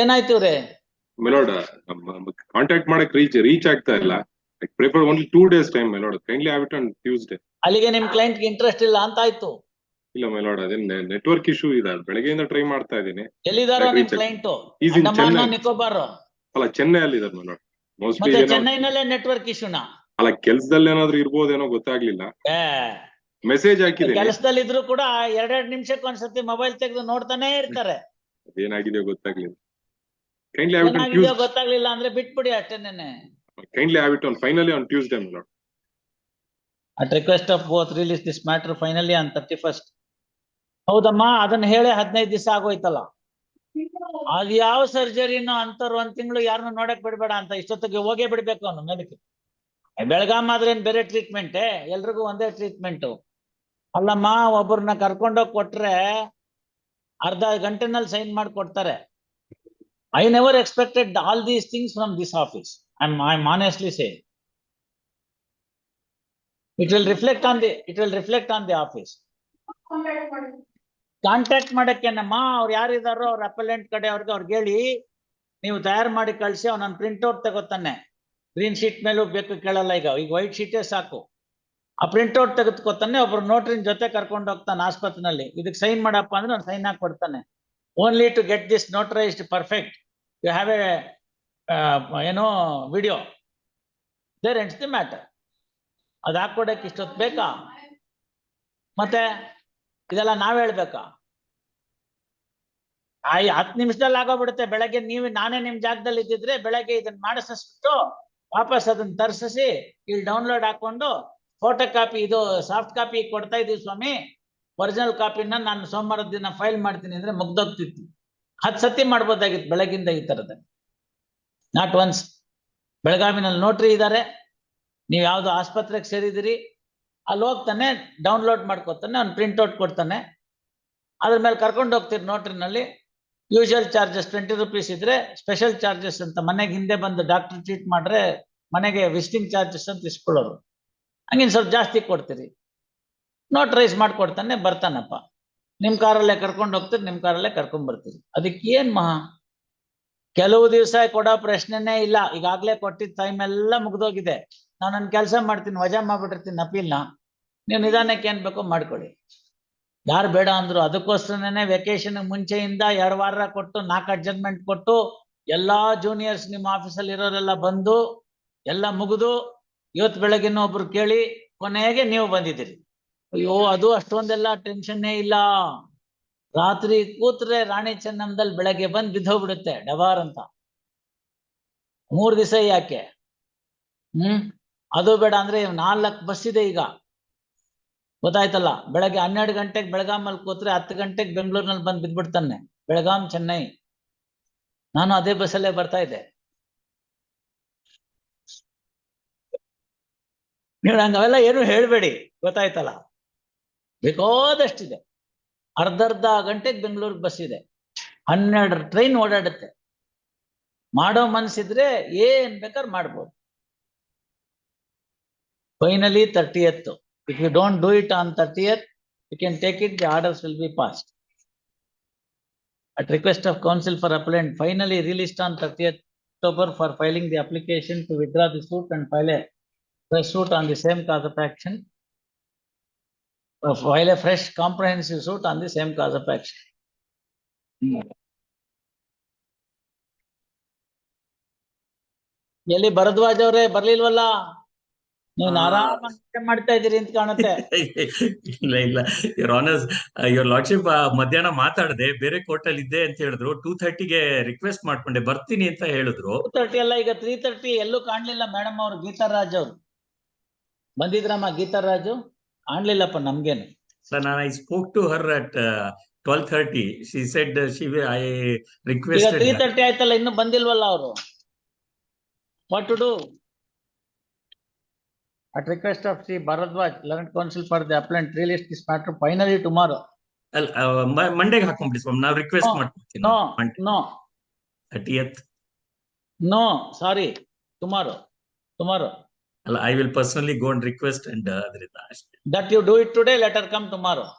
ಏನಾಯ್ತು ರೇ ಮೆಲೋಡ ಕಾಂಟ್ಯಾಕ್ಟ್ ಮಾಡಕ್ ರೀಚ್ ರೀಚ್ ಆಗ್ತಾ ಇಲ್ಲ. Prefer only two days time my lord. Kindly have it on Tuesday ಅಲ್ಲಿಗೆ ನಿಮ್ ಕ್ಲೈಂಟ್ ಇಂಟ್ರೆಸ್ಟ್ ಇಲ್ಲ ಅಂತ ಆಯ್ತು. ಇಲ್ಲ ಮೆಲೋಡ ಅದೇ ನೆಟ್ವರ್ಕ್ ಇಶ್ಯೂ ಇದೆ. ಬೆಳಗ್ಗೆಯಿಂದ ಟ್ರೈ ಮಾಡ್ತಾ ಇದ್ದೀನಿ. ಎಲ್ಲಿದಾರೋ ನಿಮ್. ಕ್ಲೈಂಟ್ ಅಂಡಮಾನ್ ನಿಕೋಬಾರ್? ಅಲ್ಲ ಚೆನ್ನೈ ಅಲ್ಲಿ ಇದಾರೆ ಮೆಲೋಡ ಮೋಸ್ಟ್ಲಿ ಚೆನ್ನೈನಲ್ಲೇ ನೆಟ್ವರ್ಕ್ ಇಶ್ಯೂನಾ ಅಲ್ಲ ಕೆಲ್ಸದಲ್ಲಿ ಏನಾದ್ರೂ ಇರ್ಬೋದೇನೋ ಗೊತ್ತಾಗ್ಲಿಲ್ಲ. ಮೆಸೇಜ್ ಹಾಕಿದ್ದೀನಿ. ಕೆಲಸದಲ್ಲಿ ಇದ್ರು ಕೂಡ ಎರಡೆರಡು ನಿಮಿಷಕ್ಕೆ ಒಂದ್ಸತಿ ಮೊಬೈಲ್ ತೆಗೆದು ನೋಡ್ತಾನೆ ಇರ್ತಾರೆ. ಏನಾಗಿದೆ ಗೊತ್ತಾಗ್ಲಿಲ್ಲ. ಕೈಂಡ್ಲಿ ಆನ್ ಏನಾಗಿದೆಯೋ ಟ್ಯೂಸ್ ಗೊತ್ತಾಗ್ಲಿಲ್ಲ ಅಂದ್ರೆ ಬಿಟ್ಬಿಡಿ ಅಷ್ಟೇನೆ kindly have it on finally on Tuesday my lord at request of both release this matter finally on thirty first ಹೌದಮ್ಮ ಅದನ್ನ ಹೇಳಿ ಹದಿನೈದು ದಿವಸ ಆಗೋಯ್ತಲ್ಲ. ಅದ್ ಯಾವ ಸರ್ಜರಿನೋ ಅಂತವ್ರು ಒಂದ್ ತಿಂಗಳು ಯಾರನ್ನು ನೋಡಕ್ ಬಿಡ್ಬೇಡ ಅಂತ ಇಷ್ಟೊತ್ತಿಗೆ ಹೋಗೇ ಬಿಡ್ಬೇಕು ಅವನು ಮೆಡಿಕಲ್ ಬೆಳಗಾಂ ಆದ್ರೆ ಏನ್ ಬೇರೆ ಟ್ರೀಟ್ಮೆಂಟ್ ಎಲ್ರಿಗೂ ಒಂದೇ ಟ್ರೀಟ್ಮೆಂಟ್ ಅಲ್ಲಮ್ಮ ಒಬ್ಬರನ್ನ ಕರ್ಕೊಂಡೋಗಿ ಕೊಟ್ರೆ ಅರ್ಧ ಗಂಟೆನಲ್ಲಿ ಸೈನ್ ಮಾಡಿ ಕೊಡ್ತಾರೆ I never expected all these things from this office I I honestly say it will reflect on the it will reflect on the office contact ಮಾಡಕ್ಕೇನಮ್ಮ? ಅವ್ರು ಯಾರಿದಾರೋ ಅವ್ರ ಅಪಲೆಂಟ್ ಕಡೆ ಅವ್ರಿಗೆ ಅವ್ರಿಗೆ ಹೇಳಿ ನೀವು ತಯಾರು ಮಾಡಿ ಕಳಿಸಿ, ಅವ್ನ ಪ್ರಿಂಟ್ಔಟ್ ತಗೋತಾನೆ. ಗ್ರೀನ್ ಶೀಟ್ ಮೇಲೂ ಬೇಕು ಕೇಳಲ್ಲ ಈಗ. ಈಗ ವೈಟ್ ಶೀಟೇ ಸಾಕು. ಆ ಪ್ರಿಂಟ್ಔಟ್ ತೆಗೆದುಕೊತಾನೆ, ಒಬ್ರು ನೋಟ್ರಿನ ಜೊತೆ ಕರ್ಕೊಂಡು ಹೋಗ್ತಾನೆ ಆಸ್ಪತ್ರೆನಲ್ಲಿ. ಇದಕ್ಕೆ ಸೈನ್ ಮಾಡಪ್ಪ ಅಂದ್ರೆ ಅವ್ನು ಸೈನ್ ಹಾಕಿ ಕೊಡ್ತಾನೆ only to get this notarised perfect you have a ಏನೋ ವಿಡಿಯೋ ದೇರ್ ಎಂಟ್ಸ್ ದಿ ಮ್ಯಾಟರ್ ಅದ್ ಹಾಕೊಡಕ್ಕೆ ಇಷ್ಟೊತ್ತು ಬೇಕಾ? ಮತ್ತೆ ಇದೆಲ್ಲ ನಾವ್ ಹೇಳ್ಬೇಕಾ? ಆಯ್ ಹತ್ತು ನಿಮಿಷದಲ್ಲಿ ಆಗೋಗ್ಬಿಡುತ್ತೆ. ಬೆಳಗ್ಗೆ ನೀವು, ನಾನೇ ನಿಮ್ ಜಾಗದಲ್ಲಿ ಇದ್ದಿದ್ರೆ ಬೆಳಗ್ಗೆ ಇದನ್ನ ಮಾಡಿಸ್ಬಿಟ್ಟು ವಾಪಸ್ ಅದನ್ನ ತರ್ಸಿಸಿ ಇಲ್ಲಿ ಡೌನ್ಲೋಡ್ ಹಾಕೊಂಡು ಫೋಟೋ ಕಾಪಿ ಇದು ಸಾಫ್ಟ್ ಕಾಪಿ ಕೊಡ್ತಾ ಇದೀವಿ ಸ್ವಾಮಿ. ಒರಿಜಿನಲ್ ಕಾಪಿನ ನಾನು ಸೋಮವಾರದ ದಿನ ಫೈಲ್ ಮಾಡ್ತೀನಿ ಅಂದ್ರೆ ಮುಗ್ದೋಗ್ತಿತ್ತು. ಹತ್ತು ಸತಿ ಮಾಡ್ಬೋದಾಗಿತ್ತು ಬೆಳಗಿಂದ ಈ ತರದ. ನಾಟ್ ಒನ್ಸ್ ಬೆಳಗಾವಿನಲ್ಲಿ ನೋಟ್ರಿ ಇದ್ದಾರೆ ನೀವು ಯಾವ್ದು ಆಸ್ಪತ್ರೆಗೆ ಸೇರಿದಿರಿ. ಅಲ್ಲಿ ಹೋಗ್ತಾನೆ ಡೌನ್ಲೋಡ್ ಮಾಡ್ಕೊತಾನೆ, ಅವ್ನು ಪ್ರಿಂಟ್ಔಟ್ ಕೊಡ್ತಾನೆ. ಅದ್ರ ಮೇಲೆ ಕರ್ಕೊಂಡು ಹೋಗ್ತೀರಿ ನೋಟ್ರಿನಲ್ಲಿ ಯೂಶುವಲ್ ಚಾರ್ಜಸ್ ಟ್ವೆಂಟಿ ರುಪೀಸ್ ಇದ್ರೆ ಸ್ಪೆಷಲ್ ಚಾರ್ಜಸ್ ಅಂತ ಮನೆಗೆ ಹಿಂದೆ ಬಂದು ಡಾಕ್ಟರ್ ಟ್ರೀಟ್ ಮಾಡ್ರೆ ಮನೆಗೆ ವಿಸಿಟಿಂಗ್ ಚಾರ್ಜಸ್ ಅಂತ ಇಸ್ಕೊಳ್ಳೋರು. ಹಂಗಿನ್ ಸ್ವಲ್ಪ ಜಾಸ್ತಿ ಕೊಡ್ತೀರಿ. ನೋಟ್ರೈಸ್ ಮಾಡ್ಕೊಡ್ತಾನೆ, ಬರ್ತಾನಪ್ಪ. ನಿಮ್ ಕಾರಲ್ಲೇ ಕರ್ಕೊಂಡು ಹೋಗ್ತೀರಿ, ನಿಮ್ ಕಾರಲ್ಲೇ ಕರ್ಕೊಂಡ್ ಬರ್ತೀರಿ. ಅದಕ್ಕೆ ಏನ್ ಮಹಾ? ಕೆಲವು ದಿವಸ ಕೊಡೋ ಪ್ರಶ್ನೆನೇ ಇಲ್ಲ. ಈಗಾಗ್ಲೇ ಕೊಟ್ಟಿದ್ದ ಟೈಮ್ ಎಲ್ಲ ಮುಗ್ದೋಗಿದೆ. ನಾನು ನನ್ನ ಕೆಲಸ ಮಾಡ್ತೀನಿ, ವಜಾ ಮಾಡ್ಬಿಟ್ಟಿರ್ತೀನಿ ಅಪೀಲ್ನ ನೀವು ನಿಧಾನಕ್ಕೆ ಏನ್ ಬೇಕೋ ಮಾಡ್ಕೊಳ್ಳಿ. ಯಾರು ಬೇಡ ಅಂದ್ರು ಅದಕ್ಕೋಸ್ಕರನೇ ವೆಕೇಶನ್ ಮುಂಚೆಯಿಂದ ಎರಡು ವಾರ ಕೊಟ್ಟು ನಾಲ್ಕು ಅಡ್ಜಸ್ಟ್ಮೆಂಟ್ ಕೊಟ್ಟು, ಎಲ್ಲಾ ಜೂನಿಯರ್ಸ್ ನಿಮ್ಮ ಆಫೀಸಲ್ಲಿ ಇರೋರೆಲ್ಲ ಬಂದು, ಎಲ್ಲ ಮುಗಿದು, ಇವತ್ತು ಬೆಳಗಿನ ಒಬ್ರು ಕೇಳಿ, ಕೊನೆಗೆ ನೀವು ಬಂದಿದ್ದೀರಿ. ಅಯ್ಯೋ, ಅದು ಅಷ್ಟೊಂದೆಲ್ಲ ಟೆನ್ಷನ್ನೇ ಇಲ್ಲ. ರಾತ್ರಿ ಕೂತ್ರೆ ರಾಣಿ ಚೆನ್ನಮ್ಮದಲ್ಲಿ ಬೆಳಗ್ಗೆ ಬಂದು ಬಿದ್ದೋಗ್ಬಿಡುತ್ತೆ, ಡಬಾರ್ ಅಂತ. ಮೂರ್ ದಿವಸ ಯಾಕೆ? ಹ್ಮ್? ಅದು ಬೇಡ ಅಂದ್ರೆ ನಾಲ್ಕು ಬಸ್ ಇದೆ ಈಗ. ಗೊತ್ತಾಯ್ತಲ್ಲ? ಬೆಳಗ್ಗೆ ಹನ್ನೆರಡು ಗಂಟೆಗೆ ಬೆಳಗಾಮಲ್ಲಿ ಕೂತ್ರೆ ಹತ್ತು ಗಂಟೆಗೆ ಬೆಂಗಳೂರಿನಲ್ಲಿ ಬಂದು ಬಿದ್ಬಿಡ್ತಾನೆ. ಬೆಳಗಾಂ, ಚೆನ್ನೈ. ನಾನು ಅದೇ ಬಸ್ಸಲ್ಲೇ ಬರ್ತಾ ಇದ್ದೆ. ನೀವು ಏನು ಹೇಳ್ಬೇಡಿ. ಗೊತ್ತಾಯ್ತಲ್ಲ? ಬೇಕಾದಷ್ಟಿದೆ. ಅರ್ಧ ಅರ್ಧ ಗಂಟೆಗೆ ಬೆಂಗಳೂರಿಗೆ ಬಸ್ ಇದೆ. ಹನ್ನೆರಡು ಟ್ರೈನ್ ಓಡಾಡುತ್ತೆ. ಮಾಡೋ ಮನಸ್ಸಿದ್ರೆ ಏನ್ ಬೇಕಾದ್ರೆ ಮಾಡ್ಬೋದು. Finally thirtieth if you don't do it on thirtieth you can take it the orders will be pass at request of counsel for appellant finally released on thirtieth October for filing the application to with the suit and file suit on the same cause of action File a fresh comprehensive suit on the same cause of action. Hmm. ಎಲ್ಲಿ ಭರದ್ವಾಜ್ ಅವರೇ ಬರ್ಲಿಲ್ವಲ್ಲ? ನೀವು. ಆರಾಮಾಗಿ ಮಾಡ್ತಾ ಇದೀರಿ ಅಂತ ಕಾಣುತ್ತೆ. ಇಲ್ಲ ಇಲ್ಲ. ಯುವರ್ ಆನರ್ಸ್ ಯುವರ್ ಲಾರ್ಡ್ಶಿಪ್ ಮಧ್ಯಾಹ್ನ ಮಾತಾಡದೆ ಬೇರೆ ಕೋರ್ಟ್ ಅಲ್ಲಿ ಇದ್ದೆ ಅಂತ ಹೇಳಿದ್ರು. ಟೂ ಥರ್ಟಿಗೆ ರಿಕ್ವೆಸ್ಟ್ ಮಾಡ್ಕೊಂಡೆ ಬರ್ತೀನಿ ಅಂತ ಹೇಳಿದ್ರು. ಟೂ ತರ್ಟಿ ಅಲ್ಲ ಈಗ ತ್ರೀ ತರ್ಟಿ ಎಲ್ಲೂ ಕಾಣ್ಲಿಲ್ಲ ಮೇಡಮ್ ಅವ್ರು ಗೀತಾರಾಜ್ ಅವ್ರು. ಬಂದಿದ್ರಮ್ಮ ಗೀತಾರಾಜು? ಕಾಣ್ಲಿಲ್ಲಪ್ಪ ನಮ್ಗೇನು. ಸರ್ ನಾನು I spoke to her at twelve thirty she said she I ಈಗ ತ್ರೀ ತರ್ಟಿ ಆಯ್ತಲ್ಲ ಇನ್ನು ಬಂದಿಲ್ವಲ್ಲ ಅವರು? What to do at request of Shri Bharadwaj learned counsel for the appellant release this matter finally tomorrow ಮಂಡೇಗೆ ಹಾಕೊಂಡ್ಬಿಡಿ ಸ್ವಾಮಿ ನಾವು request No, ಮಾಡ್ಕೊಡ್ತೀನಿ. No no thirtieth no sorry tomorrow tomorrow I will personally go and request and uh, that you do it today. Let her come tomorrow.